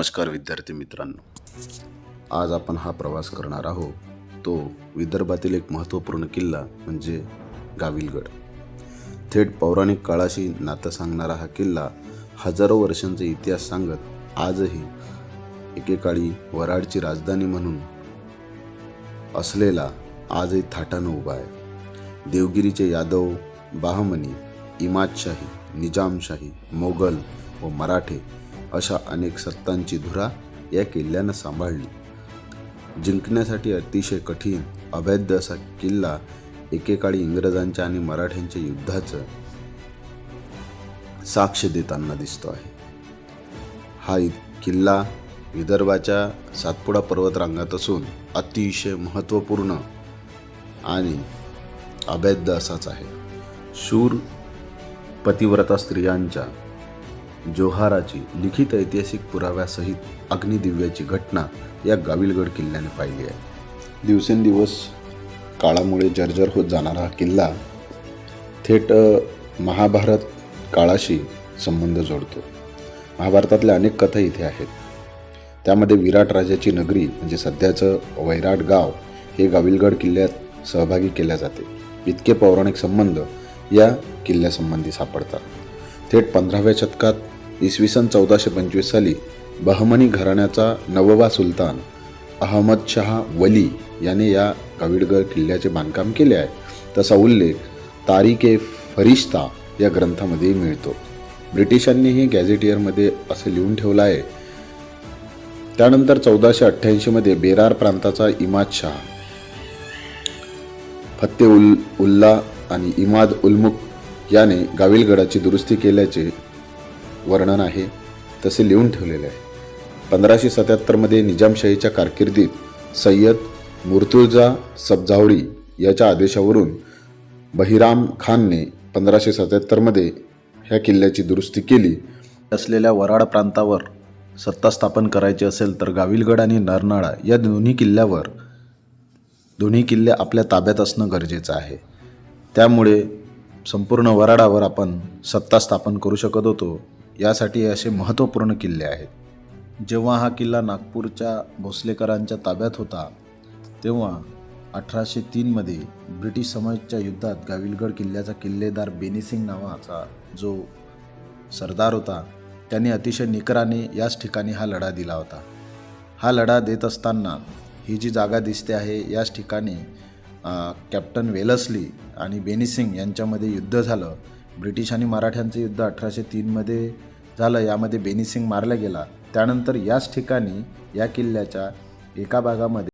नमस्कार विद्यार्थी मित्रांनो. आज आपण हा प्रवास करणार आहोत तो विदर्भातील एक महत्त्वपूर्ण किल्ला म्हणजे गाविलगड. थेट पौराणिक काळाशी नातं सांगणारा हा किल्ला हजारो वर्षांचा इतिहास सांगत आजही एकेकाळी वराडची राजधानी म्हणून असलेला आजही थाटानं उभा आहे. देवगिरीचे यादव बाहमनी इमादशाही निजामशाही मोगल व मराठे अशा अनेक सत्तांची धुरा या किल्ल्यानं सांभाळली. जिंकण्यासाठी अतिशय कठीण अवैध असा किल्ला एकेकाळी इंग्रजांच्या आणि मराठ्यांच्या युद्धाचं साक्ष देताना दिसतो आहे. हा किल्ला विदर्भाच्या सातपुडा पर्वतरांगात असून अतिशय महत्त्वपूर्ण आणि अभेद्य असाच आहे. शूर पतिव्रता स्त्रियांच्या जोहाराची लिखित ऐतिहासिक पुराव्यासहित अग्निदिव्याची घटना या गाविलगड किल्ल्याने पाहिली आहे. दिवसेंदिवस काळामुळे जर्जर होत जाणारा हा किल्ला थेट महाभारत काळाशी संबंध जोडतो. महाभारतातल्या अनेक कथा इथे आहेत. त्यामध्ये विराट राजाची नगरी म्हणजे सध्याचं वैराट गाव हे गाविलगड किल्ल्यात सहभागी केल्या जाते. इतके पौराणिक संबंध या किल्ल्यासंबंधी सापडतात. थेट पंधराव्या शतकात इसवी सन चौदाशे पंचवीस साली बहमनी घराण्याचा नववा सुलतान अहमद शहा वली याने या गाविडगड किल्ल्याचे बांधकाम केले आहे. तसा उल्लेख तारीख ए फरिश्ता या ग्रंथामध्ये मिळतो. ब्रिटिशांनीही गॅझेटियरमध्ये असं लिहून ठेवलं आहे. त्यानंतर चौदाशे अठ्ठ्याऐंशीमध्ये बेरार प्रांताचा इमाद शहा फत्ते उल उल्ला आणि इमाद उलमुख याने गाविलगडाची दुरुस्ती केल्याचे वर्णन आहे तसे लिहून ठेवलेले आहे. पंधराशे सत्याहत्तरमध्ये निजामशाहीच्या कारकिर्दीत सय्यद मुर्तुजा सबजावडी याच्या आदेशावरून बहिराम खानने पंधराशे सत्याहत्तरमध्ये ह्या किल्ल्याची दुरुस्ती केली. असलेल्या वराड प्रांतावर सत्ता स्थापन करायची असेल तर गाविलगड आणि नरनाळा या दोन्ही किल्ल्यावर दोन्ही किल्ले आपल्या ताब्यात असणं गरजेचं आहे. त्यामुळे संपूर्ण वराडावर आपण सत्ता स्थापन करू शकत होतो यासाठी असे महत्त्वपूर्ण किल्ले आहेत. जेव्हा हा किल्ला नागपूरच्या भोसलेकरांच्या ताब्यात होता तेव्हा अठराशे तीनमध्ये ब्रिटिश समाजच्या युद्धात गाविलगड किल्ल्याचा किल्लेदार बेनीसिंग नावाचा जो सरदार होता त्याने अतिशय निकराने याच ठिकाणी हा लढा दिला होता. हा लढा देत असताना ही जी जागा दिसते आहे याच ठिकाणी कॅप्टन वेलसली आणि बेनिसिंग यांच्यामध्ये युद्ध झालं. ब्रिटिश आणि मराठ्यांचं युद्ध अठराशे तीनमध्ये झालं यामध्ये बेनिसिंग मारला गेला. त्यानंतर याच ठिकाणी या किल्ल्याच्या एका भागामध्ये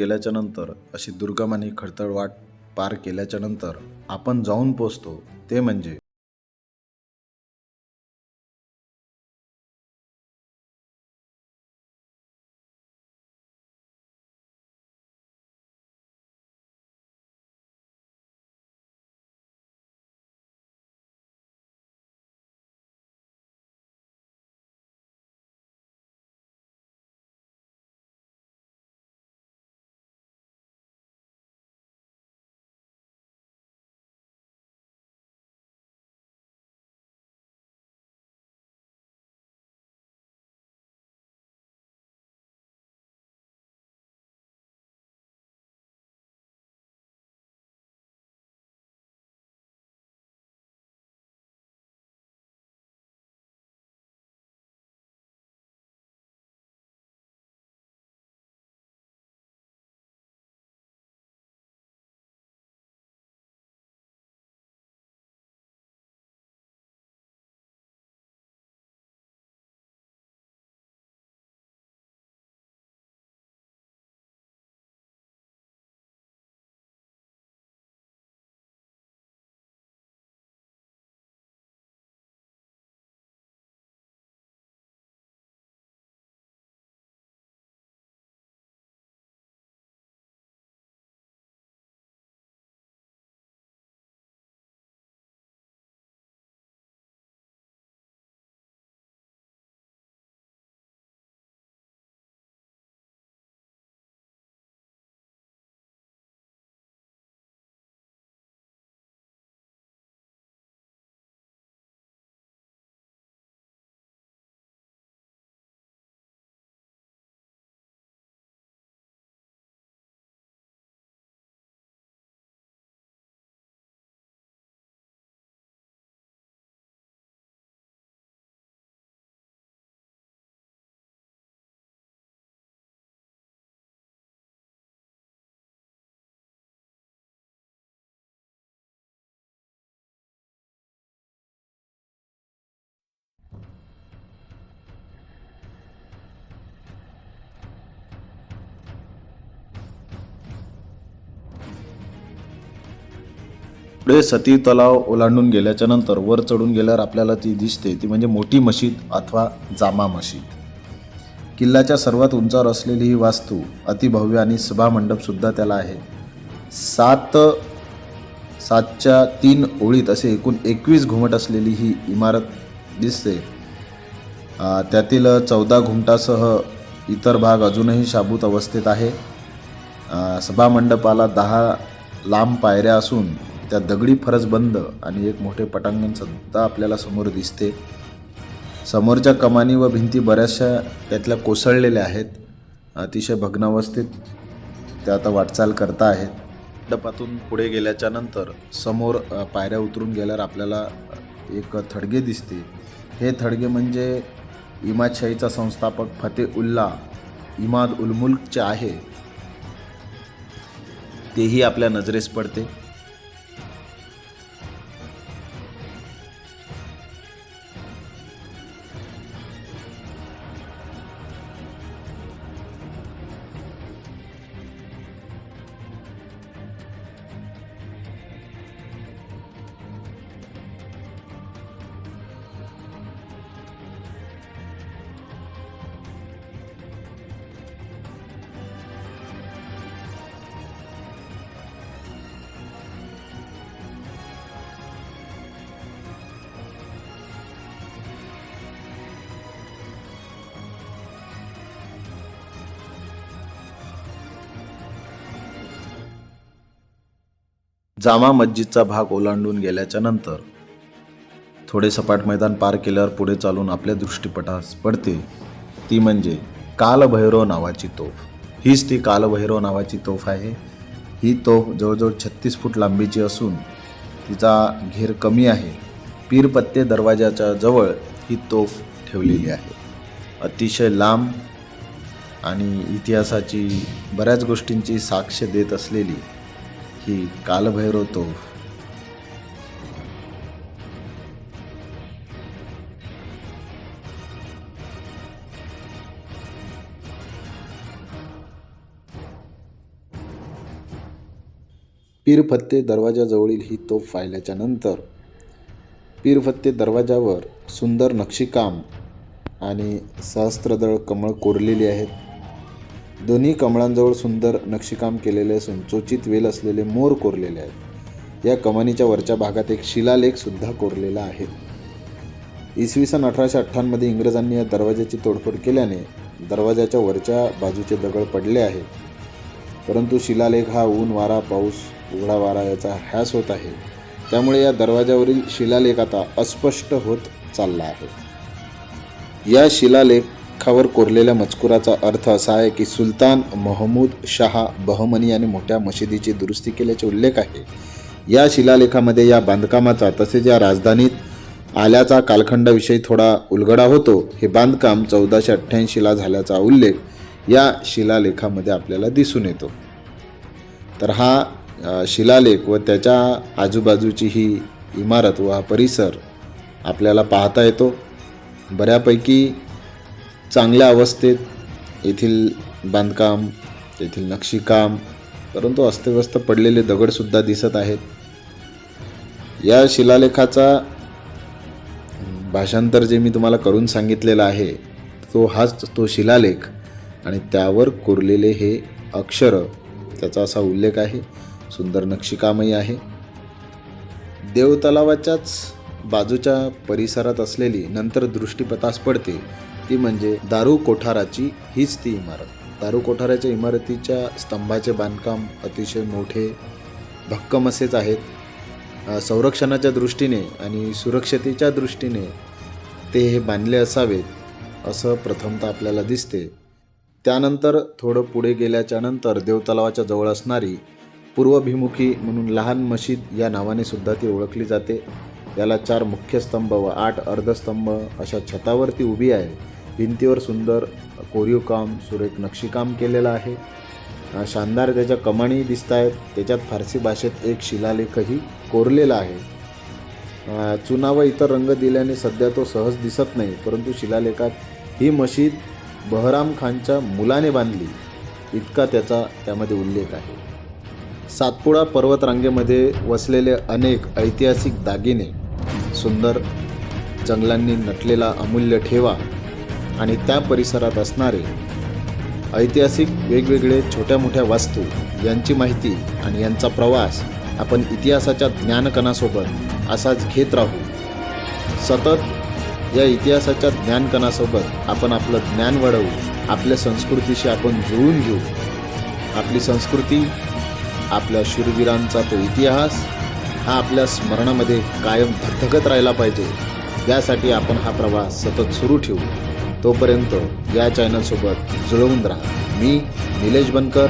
केल्याच्यानंतर अशी दुर्गम आणि खडतळ वाट पार केल्याच्यानंतर आपण जाऊन पोचतो ते म्हणजे पुढे सती तलाव ओलांडून गेल्याच्यानंतर वर चढून गेल्यावर आपल्याला ती दिसते. ती म्हणजे मोठी मशीद अथवा जामा मशीद. किल्ल्याच्या सर्वात उंचावर असलेली ही वास्तू अतिभव्य आणि सभामंडपसुद्धा त्याला आहे. सात सातच्या तीन ओळीत असे एकूण एकवीस घुमट असलेली ही इमारत दिसते. त्यातील चौदा घुमटासह इतर भाग अजूनही शाबूत अवस्थेत आहे. सभामंडपाला दहा लांब पायऱ्या असून त्या दगडी फरसबंद आणि एक मोठे पटांगण सुद्धा आपल्याला समोर दिसते. समोरच्या कमानी व भिंती बऱ्याचशा त्यातल्या कोसळलेल्या आहेत. अतिशय भग्नावस्थेत त्या आता वाटचाल करता आहेत. मंडपातून पुढे गेल्याच्यानंतर समोर पायऱ्या उतरून गेल्यावर आपल्याला एक थडगे दिसते. हे थडगे म्हणजे इमादशाहीचा संस्थापक फतेह उल्ला इमाद उलमुल्कचे आहे. तेही आपल्या नजरेस पडते. जामा मस्जिदचा भाग ओलांडून गेल्याच्यानंतर थोडे सपाट मैदान पार केल्यावर पुढे चालून आपल्या दृष्टीपटास पडते. ती म्हणजे कालभैरव नावाची तोफ. हीच ती कालभैरव नावाची तोफ आहे. ही तोफ जवळजवळ छत्तीस फूट लांबीची असून तिचा घेर कमी आहे. पीरपत्ते दरवाजाच्या जवळ ही तोफ ठेवलेली आहे. अतिशय लांब आणि इतिहासाची बऱ्याच गोष्टींची साक्ष देत असलेली ही कालभैरव तोफ पीरफत्ते दरवाजाजवळील ही तोफ पाहिल्याच्या नंतर पीरफत्ते दरवाजावर सुंदर नक्षीकाम आणि सहस्त्रदळ कमळ कोरलेली आहेत. दोन्ही कमळांजवळ सुंदर नक्षीकाम केलेले असून चोचित वेल असलेले मोर कोरलेले आहेत. या कमानीच्या वरच्या भागात एक शिलालेख सुद्धा कोरलेला आहे. इसवी सन अठराशे अठ्ठावन्नमध्ये इंग्रजांनी या दरवाजाची तोडफोड केल्याने दरवाजाच्या वरच्या बाजूचे दगड पडले आहेत परंतु शिलालेख हा ऊन वारा पाऊस उघडा वारा याचा ह्यास होत आहे. त्यामुळे या दरवाजावरील शिलालेख आता अस्पष्ट होत चालला आहे. या शिलालेख शिलालेखावर कोरलेल्या मजकुराचा अर्थ असा आहे की सुलतान महमूद शहा बहमनी याने मोठ्या मशिदीची दुरुस्ती केल्याचे उल्लेख आहे. या शिलालेखामध्ये या बांधकामाचा तसेच या राजधानीत आल्याचा कालखंडाविषयी थोडा उलगडा होतो. हे बांधकाम चौदाशे अठ्ठ्याऐंशीला झाल्याचा उल्लेख या शिलालेखामध्ये आपल्याला दिसून येतो. तर हा शिलालेख व त्याच्या आजूबाजूची ही इमारत व हा परिसर आपल्याला पाहता येतो. बऱ्यापैकी चांगल्या अवस्थेत येथील बांधकाम येथील नक्षीकाम परंतु अस्तव्यस्त पडलेले दगडसुद्धा दिसत आहेत. या शिलालेखाचा भाषांतर जे मी तुम्हाला करून सांगितलेलं आहे तो हाच तो शिलालेख आणि त्यावर कोरलेले हे अक्षर त्याचा असा उल्लेख आहे. सुंदर नक्षीकामही आहे. देव तलावाच्याच बाजूच्या परिसरात असलेली नंतर दृष्टीपथास पडते. ती म्हणजे दारू कोठाराची हीच ती इमारत. दारू कोठाराच्या इमारतीच्या स्तंभाचे बांधकाम अतिशय मोठे भक्कम असेच आहेत संरक्षणाच्या दृष्टीने आणि सुरक्षतेच्या दृष्टीने ते हे बांधले असावेत असं प्रथमतः आपल्याला दिसते. त्यानंतर थोडं पुढे गेल्याच्यानंतर देवतलावाच्या जवळ असणारी पूर्वभिमुखी म्हणून लहान मशीद या नावाने सुद्धा ती ओळखली जाते. याला चार मुख्य स्तंभ व आठ अर्धस्तंभ अशा छतावरती उभी आहे. भिंतीवर सुंदर कोरीव काम सुरेख नक्षीकाम केलेलं आहे. शानदार त्याच्या कमानी दिसत आहेत त्याच्यात फारसी भाषेत एक शिलालेखही कोरलेला आहे. चुना व इतर रंग दिल्याने सध्या तो सहज दिसत नाही परंतु शिलालेखात ही मशीद बहराम खानच्या मुलाने बांधली. इतका त्याचा त्यामध्ये उल्लेख आहे. सातपुडा पर्वतरांगेमध्ये वसलेले अनेक ऐतिहासिक दागिने सुंदर जंगलांनी नटलेला अमूल्य ठेवा आणि त्या परिसरात असणारे ऐतिहासिक वेगवेगळे छोट्या मोठ्या वास्तू यांची माहिती आणि यांचा प्रवास आपण इतिहासाच्या ज्ञानकणासोबत असाच घेत राहू. सतत या इतिहासाच्या ज्ञानकणासोबत आपण आपलं ज्ञान वाढवू आपल्या संस्कृतीशी आपण जुळून घेऊ. आपली संस्कृती आपल्या शूरवीरांचा तो इतिहास हा आपल्या स्मरणामध्ये कायम धगधगत राहिला पाहिजे. यासाठी आपण हा प्रवास सतत सुरू ठेवू. तोपर्यंत या चॅनलसोबत जुळवून राहा. मी निलेश बनकर.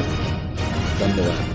धन्यवाद.